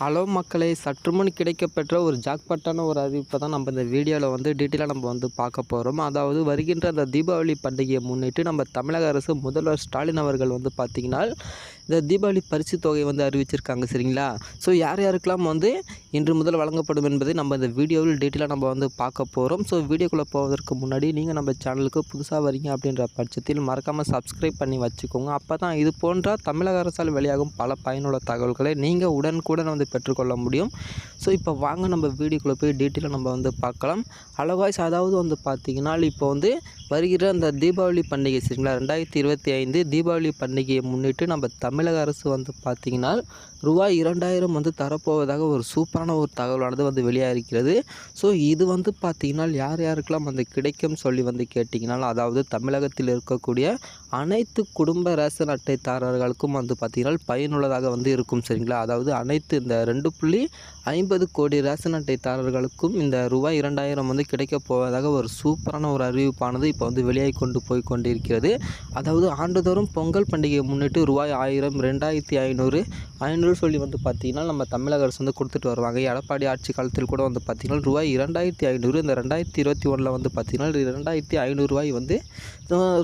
Hello மக்களே சற்று முன் கிடைக்கப்பெற்ற ஒரு ஜாக்பாட்டான ஒரு அறிவிப்பை தான் நம்ம இந்த வீடியோவில் வந்து டீட்டெயிலாக நம்ம வந்து பார்க்க போகிறோம் அதாவது வருகின்ற அந்த தீபாவளி பண்டிகையை முன்னிட்டு நம்ம தமிழக அரசு முதல்வர் ஸ்டாலின் அவர்கள் வந்து பார்த்திங்கன்னா இந்த தீபாவளி பரிசு தொகை வந்து அறிவிச்சிருக்காங்க சரிங்களா? ஸோ யார் யாருக்கெல்லாம் வந்து இன்று முதல் வழங்கப்படும் என்பதை நம்ம இந்த வீடியோவில் டீட்டெயிலாக நம்ம வந்து பார்க்க போகிறோம் ஸோ வீடியோக்குள்ளே போவதற்கு முன்னாடி நீங்கள் நம்ம சேனலுக்கு புதுசாக வரீங்க அப்படின்ற பட்சத்தில் மறக்காமல் சப்ஸ்கிரைப் பண்ணி வச்சுக்கோங்க. அப்போ தான் இது போன்ற தமிழக அரசால் வெளியாகும் பல பயனுள்ள தகவல்களை நீங்கள் உடனுக்குடன் வந்து பெற்றுக்கொள்ள முடியும். ஸோ இப்போ வாங்க நம்ம வீடியோக்குள்ளே போய் டீட்டெயிலாக நம்ம வந்து பார்க்கலாம். அலவாய்ஸ் அதாவது வந்து பார்த்திங்கன்னா இப்போ வந்து வருகிற அந்த தீபாவளி பண்டிகை சரிங்களா? ரெண்டாயிரத்தி இருபத்தி ஐந்து தீபாவளி பண்டிகையை முன்னிட்டு நம்ம தமிழக அரசு வந்து பார்த்திங்கன்னா ரூபாய் இரண்டாயிரம் வந்து தரப்போவதாக ஒரு சூப்பரான ஒரு தகவலானது வந்து வெளியாகிருக்கிறது ஸோ இது வந்து பார்த்திங்கன்னா யார் யாருக்கெல்லாம் வந்து கிடைக்கும் சொல்லி வந்து கேட்டிங்கனாலும் அதாவது தமிழகத்தில் இருக்கக்கூடிய அனைத்து குடும்ப ரேஷன் அட்டைதாரர்களுக்கும் வந்து பார்த்திங்கன்னா பயனுள்ளதாக வந்து இருக்கும் சரிங்களா? அதாவது அனைத்து இந்த ரெண்டு புள்ளி ஐம்பது கோடி ரேஷன் அட்டைதாரர்களுக்கும் இந்த ரூபாய் இரண்டாயிரம் வந்து கிடைக்கப் போவதாக ஒரு சூப்பரான ஒரு அறிவிப்பானது இப்போ வந்து வெளியாகி கொண்டு போய் கொண்டிருக்கிறது. அதாவது ஆண்டுதோறும் பொங்கல் பண்டிகையை முன்னிட்டு ரூபாய் ஆயிரம் ரெண்டாயிரத்தி ஐநூறு ஐநூறு சொல்லி வந்து பார்த்திங்கன்னா நம்ம தமிழக அரசு வந்து கொடுத்துட்டு வருவாங்க. எடப்பாடி ஆட்சி காலத்தில் கூட வந்து பார்த்திங்கன்னா ரூபாய் இரண்டாயிரத்தி ஐநூறு இந்த ரெண்டாயிரத்தி இருபத்தி ஒன்றில் வந்து பார்த்திங்கன்னா இரண்டாயிரத்தி ஐநூறுரூவாய் வந்து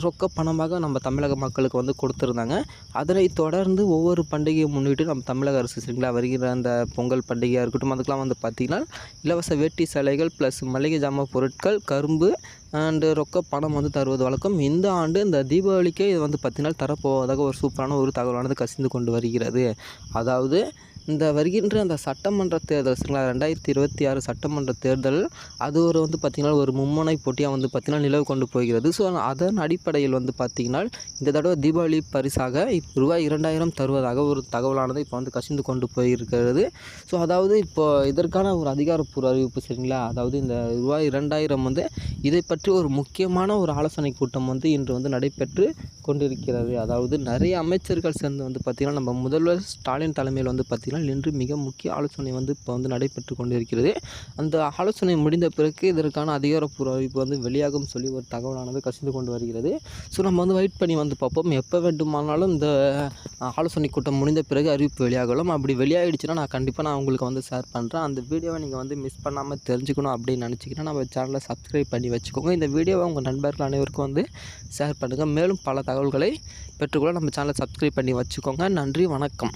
ரொக்க பணமாக நம்ம தமிழக மக்களுக்கு வந்து கொடுத்துருந்தாங்க. அதனை தொடர்ந்து ஒவ்வொரு பண்டிகையை முன்னிட்டு நம்ம தமிழக அரசு சரிங்களா வருகிற அந்த பொங்கல் பண்டிகையாக இருக்கட்டும் அதுக்கெலாம் வந்து பார்த்திங்கன்னா இலவச வேட்டி சேலைகள் ப்ளஸ் மளிகை ஜாமான் பொருட்கள் கரும்பு அண்டு ரொக்க பணம் வந்து தருவது வழக்கம். இந்த ஆண்டு இந்த தீபாவளிக்கே இது வந்து பார்த்திங்கன்னா தரப்போவதாக ஒரு சூப்பரான ஒரு தகவலானது கசிந்து கொண்டு வருகிறது. அதாவது இந்த வருகின்ற அந்த சட்டமன்ற தேர்தல் சரிங்களா? ரெண்டாயிரத்தி இருபத்தி ஆறு சட்டமன்ற தேர்தல் அது ஒரு வந்து பார்த்திங்கன்னா ஒரு மும்முனை போட்டியாக வந்து பார்த்திங்கன்னா நிலவு கொண்டு போகிறது. ஸோ அதன் அடிப்படையில் வந்து பார்த்திங்கன்னா இந்த தடவை தீபாவளி பரிசாக ரூபாய் இரண்டாயிரம் தருவதாக ஒரு தகவலானது இப்போ வந்து கசிந்து கொண்டு போயிருக்கிறது. ஸோ அதாவது இப்போ இதற்கான ஒரு அதிகாரப்பூர்வ அறிவிப்பு சரிங்களா? அதாவது இந்த ரூபாய் இரண்டாயிரம் வந்து இதை பற்றி ஒரு முக்கியமான ஒரு ஆலோசனை கூட்டம் வந்து இன்று வந்து நடைபெற்று கொண்டிருக்கிறது. அதாவது நிறைய அமைச்சர்கள் சேர்ந்து வந்து பார்த்திங்கன்னா நம்ம முதல்வர் ஸ்டாலின் தலைமையில் வந்து பார்த்திங்கன்னா நாள் இன்று மிக முக்கிய ஆலோசனை வந்து இப்போ வந்து நடைபெற்று கொண்டிருக்கிறது. அந்த ஆலோசனை முடிந்த பிறகு இதற்கான அதிகாரப்பூர்வ அறிவிப்பு வந்து வெளியாகும் சொல்லி ஒரு தகவலானது கசிந்து கொண்டு வருகிறது. ஸோ நம்ம வந்து வெயிட் பண்ணி வந்து பார்ப்போம். எப்போ வேண்டுமானாலும் இந்த ஆலோசனை கூட்டம் முடிந்த பிறகு அறிவிப்பு வெளியாகலாம். அப்படி வெளியாகிடுச்சுன்னா நான் கண்டிப்பாக நான் உங்களுக்கு வந்து ஷேர் பண்ணுறேன் அந்த வீடியோவை நீங்கள் வந்து மிஸ் பண்ணாமல் தெரிஞ்சுக்கணும் அப்படின்னு நினச்சிக்கிட்டா நம்ம சேனலை சப்ஸ்கிரைப் பண்ணி வச்சுக்கோங்க. இந்த வீடியோவை உங்கள் நண்பர்கள் அனைவருக்கும் வந்து ஷேர் பண்ணுங்கள் மேலும் பல தகவல்களை பெற்றுக்கொள்ள நம்ம சேனலை சப்ஸ்கிரைப் பண்ணி வச்சுக்கோங்க. நன்றி வணக்கம்.